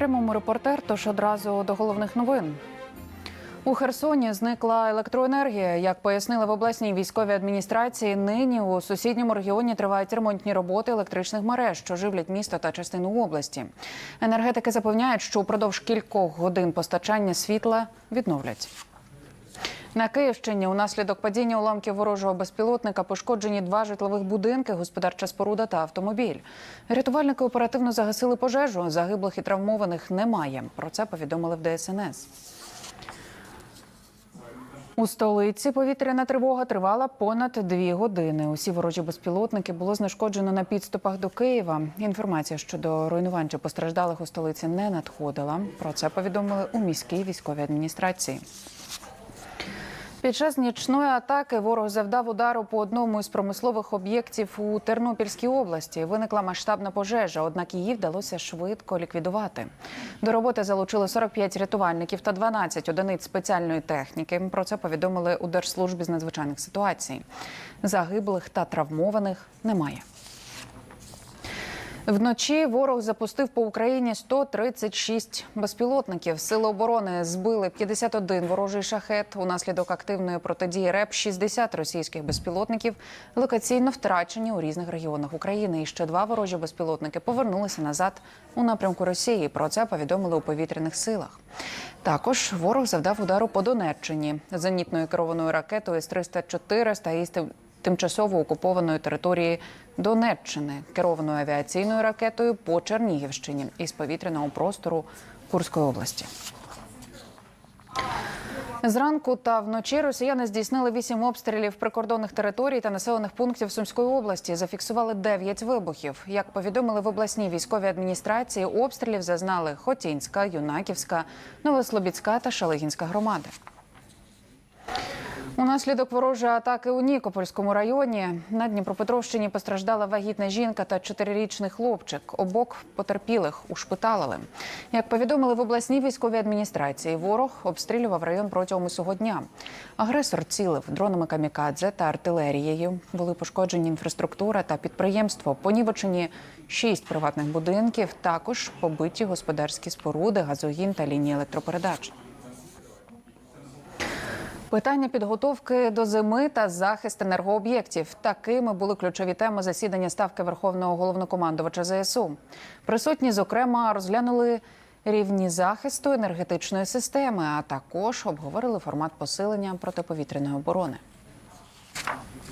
прямому репортер, тож одразу до головних новин. У Херсоні зникла електроенергія. Як пояснили в обласній військовій адміністрації, нині у сусідньому регіоні тривають ремонтні роботи електричних мереж, що живлять місто та частину області. Енергетики запевняють, що упродовж кількох годин постачання світла відновлять. На Київщині унаслідок падіння уламків ворожого безпілотника пошкоджені два житлових будинки, господарча споруда та автомобіль. Рятувальники оперативно загасили пожежу. Загиблих і травмованих немає. Про це повідомили в ДСНС. У столиці повітряна тривога тривала понад дві години. Усі ворожі безпілотники було знешкоджено на підступах до Києва. Інформація щодо руйнувань чи постраждалих у столиці не надходила. Про це повідомили у міській військовій адміністрації. Під час нічної атаки ворог завдав удару по одному із промислових об'єктів у Тернопільській області. Виникла масштабна пожежа, однак її вдалося швидко ліквідувати. До роботи залучили 45 рятувальників та 12 одиниць спеціальної техніки. Про це повідомили у Держслужбі з надзвичайних ситуацій. Загиблих та травмованих немає. Вночі ворог запустив по Україні 136 безпілотників. Сили оборони збили 51 ворожий шахет. Унаслідок активної протидії РЕП 60 російських безпілотників локаційно втрачені у різних регіонах України. І ще два ворожі безпілотники повернулися назад у напрямку Росії. Про це повідомили у повітряних силах. Також ворог завдав удару по Донеччині зенітною керованою ракетою С-300-400 із тим- тимчасово окупованої території Донеччини, керованою авіаційною ракетою по Чернігівщині із повітряного простору Курської області. Зранку та вночі росіяни здійснили вісім обстрілів прикордонних територій та населених пунктів Сумської області. Зафіксували дев'ять вибухів. Як повідомили в обласній військовій адміністрації, обстрілів зазнали Хотінська, Юнаківська, Новослобідська та Шалигінська громади. Унаслідок ворожої атаки у Нікопольському районі на Дніпропетровщині постраждала вагітна жінка та чотирирічний хлопчик. Обок потерпілих ушпиталили. Як повідомили в обласній військовій адміністрації, ворог обстрілював район протягом усього дня. Агресор цілив дронами камікадзе та артилерією. Були пошкоджені інфраструктура та підприємство. Понівечені шість приватних будинків. Також побиті господарські споруди, газогін та лінії електропередач. Питання підготовки до зими та захист енергооб'єктів такими були ключові теми засідання ставки Верховного головнокомандувача ЗСУ. Присутні, зокрема, розглянули рівні захисту енергетичної системи, а також обговорили формат посилення протиповітряної оборони.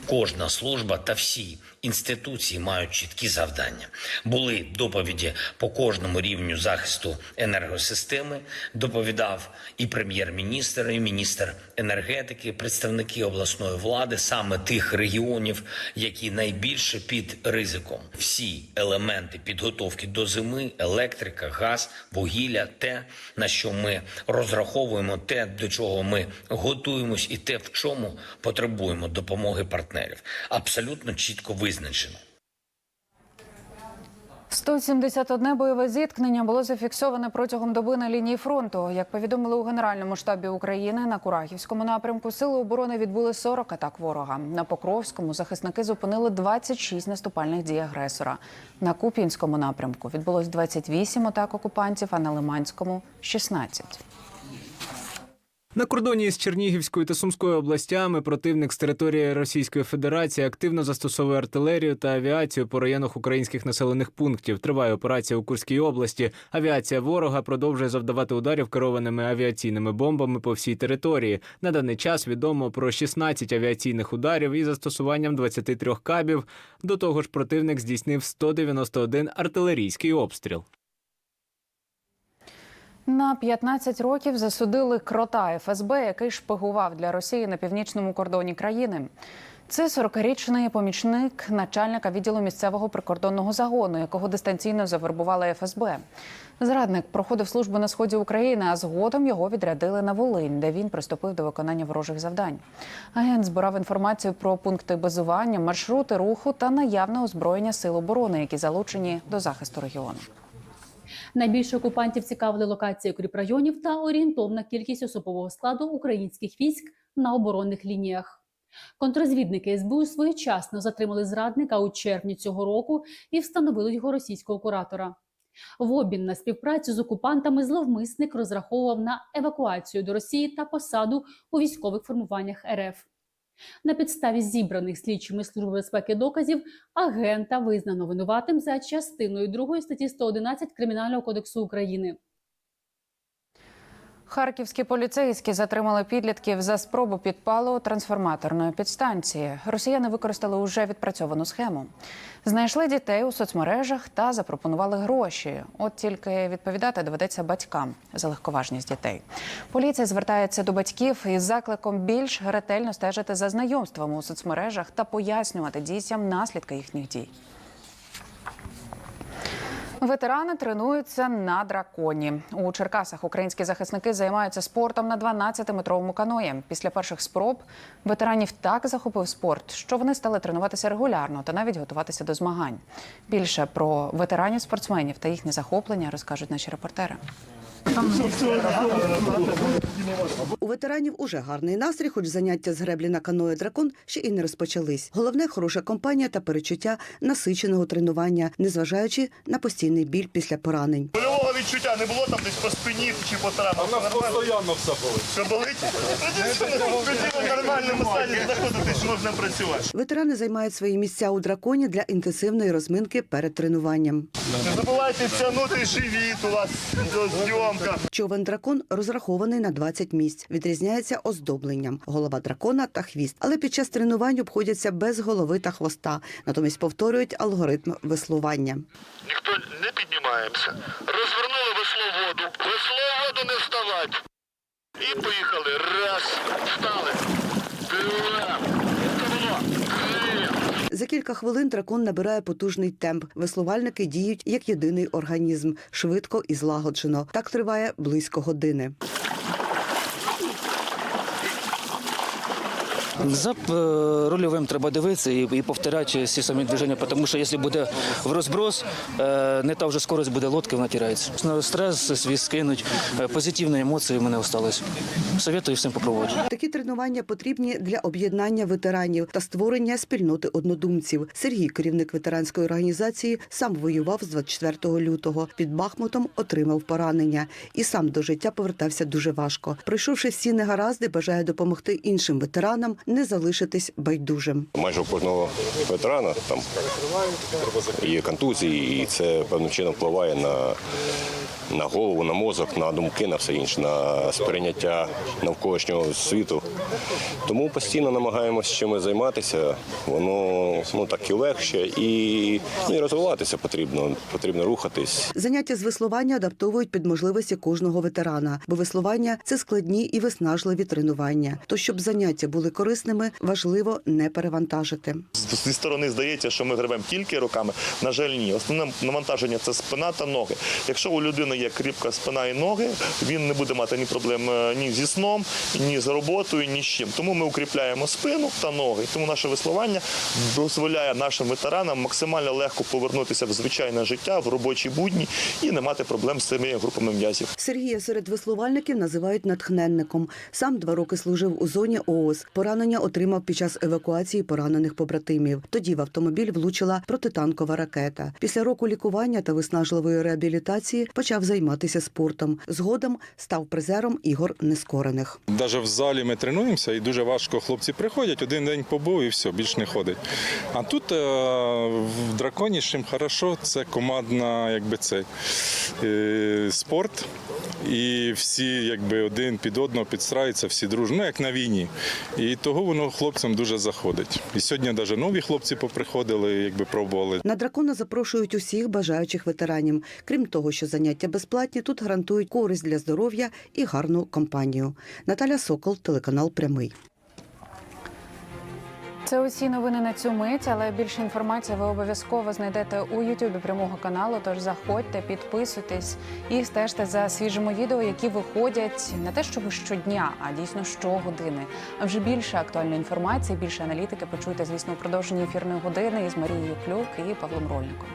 Кожна служба та всі інституції мають чіткі завдання. Були доповіді по кожному рівню захисту енергосистеми. Доповідав і прем'єр-міністр, і міністр енергетики, представники обласної влади, саме тих регіонів, які найбільше під ризиком. Всі елементи підготовки до зими, електрика, газ, вугілля, те на що ми розраховуємо, те до чого ми готуємось, і те, в чому потребуємо допомоги партнерів, абсолютно чітко визначено. 171 бойове зіткнення було зафіксоване протягом доби на лінії фронту. Як повідомили у Генеральному штабі України на Курахівському напрямку, сили оборони відбули 40 атак ворога. На Покровському захисники зупинили 26 наступальних дій агресора. На Куп'янському напрямку відбулось 28 атак окупантів, а на Лиманському 16. На кордоні з Чернігівською та Сумською областями противник з території Російської Федерації активно застосовує артилерію та авіацію по районах українських населених пунктів. Триває операція у Курській області. Авіація ворога продовжує завдавати ударів керованими авіаційними бомбами по всій території. На даний час відомо про 16 авіаційних ударів із застосуванням 23 кабів. До того ж, противник здійснив 191 артилерійський обстріл. На 15 років засудили крота ФСБ, який шпигував для Росії на північному кордоні країни. Це 40-річний помічник начальника відділу місцевого прикордонного загону, якого дистанційно завербувала ФСБ. Зрадник проходив службу на сході України, а згодом його відрядили на Волинь, де він приступив до виконання ворожих завдань. Агент збирав інформацію про пункти базування, маршрути руху та наявне озброєння сил оборони, які залучені до захисту регіону. Найбільше окупантів цікавили локації укріпрайонів та орієнтовна кількість особового складу українських військ на оборонних лініях. Контрозвідники СБУ своєчасно затримали зрадника у червні цього року і встановили його російського куратора. В обмін на співпрацю з окупантами зловмисник розраховував на евакуацію до Росії та посаду у військових формуваннях РФ. На підставі зібраних слідчими служби безпеки доказів агента визнано винуватим за частиною 2 статті 111 Кримінального кодексу України. Харківські поліцейські затримали підлітків за спробу підпалу трансформаторної підстанції. Росіяни використали уже відпрацьовану схему. Знайшли дітей у соцмережах та запропонували гроші. От тільки відповідати доведеться батькам за легковажність дітей. Поліція звертається до батьків із закликом більш ретельно стежити за знайомствами у соцмережах та пояснювати дітям наслідки їхніх дій. Ветерани тренуються на драконі. У Черкасах українські захисники займаються спортом на 12-метровому каної. Після перших спроб ветеранів так захопив спорт, що вони стали тренуватися регулярно та навіть готуватися до змагань. Більше про ветеранів спортсменів та їхні захоплення розкажуть наші репортери. У ветеранів уже гарний настрій, хоч заняття з греблі на каное дракон ще і не розпочались. Головне хороша компанія та перечуття насиченого тренування, незважаючи на постійний біль після поранень. Больового відчуття не було там десь по спині чи по травмах? У нас постійно все болить. Все болить? В нормальному стані знаходитись можна працювати. Ветерани займають свої місця у драконі для інтенсивної розминки перед тренуванням. Не забувайте тягнути живіт у вас до зйомка. Човен дракон розрахований на 20 місць. Відрізняється оздобленням голова дракона та хвіст. Але під час тренувань обходяться без голови та хвоста. Натомість повторюють алгоритм веслування. Ніхто не піднімаємося. Розвернули весло в воду. Весло в воду не вставати. І поїхали. Раз. Встали. Два. За кілька хвилин дракон набирає потужний темп. Веслувальники діють як єдиний організм, швидко і злагоджено. Так триває близько години. За е, рульовим треба дивитися і, і повторяти всі самі движення, тому що якщо буде в розброс, е, не та вже скорость буде лодки, вона тирається. Стрес свій скинуть, е, позитивні емоції в мене залишились. Советую всім попробувати. Такі тренування потрібні для об'єднання ветеранів та створення спільноти однодумців. Сергій, керівник ветеранської організації, сам воював з 24 лютого. Під Бахмутом отримав поранення і сам до життя повертався дуже важко. Пройшовши всі негаразди, бажає допомогти іншим ветеранам не залишитись байдужим. Майже у кожного ветерана там є контузії, і це певним чином впливає на, на голову, на мозок, на думки, на все інше, на сприйняття навколишнього світу. Тому постійно намагаємося чимось займатися. Воно ну так і легше, і, ну, і розвиватися потрібно. Потрібно рухатись. Заняття з веслування адаптовують під можливості кожного ветерана, бо веслування це складні і виснажливі тренування. То щоб заняття були корисними, важливо не перевантажити. Зі сторони здається, що ми гребемо тільки руками. На жаль, ні. Основне навантаження це спина та ноги. Якщо у людини є кріпка спина і ноги, він не буде мати ні проблем е, ні зі сном, ні з роботою, ні з чим. Тому ми укріпляємо спину та ноги. Тому наше веслування дозволяє нашим ветеранам максимально легко повернутися в звичайне життя, в робочі будні і не мати проблем з цими групами м'язів. Сергія серед веслувальників називають натхненником. Сам два роки служив у зоні ООС. Поранення отримав під час евакуації поранених побратимів. Тоді в автомобіль влучила протитанкова ракета. Після року лікування та виснажливої реабілітації почав займатися спортом. Згодом став призером ігор нескорених. Навіть в залі ми тренуємося, і дуже важко. Хлопці приходять, один день побув і все, більш не ходить. А тут е, в драконі чим хорошо, це командна, якби це е, спорт. І всі якби один під одного підстраються, всі дружно, ну як на війні. І того воно хлопцям дуже заходить. І сьогодні навіть нові хлопці поприходили, якби пробували. На дракона запрошують усіх бажаючих ветеранів. Крім того, що заняття безплатні, тут гарантують користь для здоров'я і гарну компанію. Наталя Сокол, телеканал Прямий. Це усі новини на цю мить, але більше інформації ви обов'язково знайдете у Ютубі прямого каналу. Тож заходьте, підписуйтесь і стежте за свіжими відео, які виходять не те, щоб щодня, а дійсно щогодини. А вже більше актуальної інформації, більше аналітики почуйте, звісно, у продовженні ефірної години із Марією Клюк і Павлом Рольником.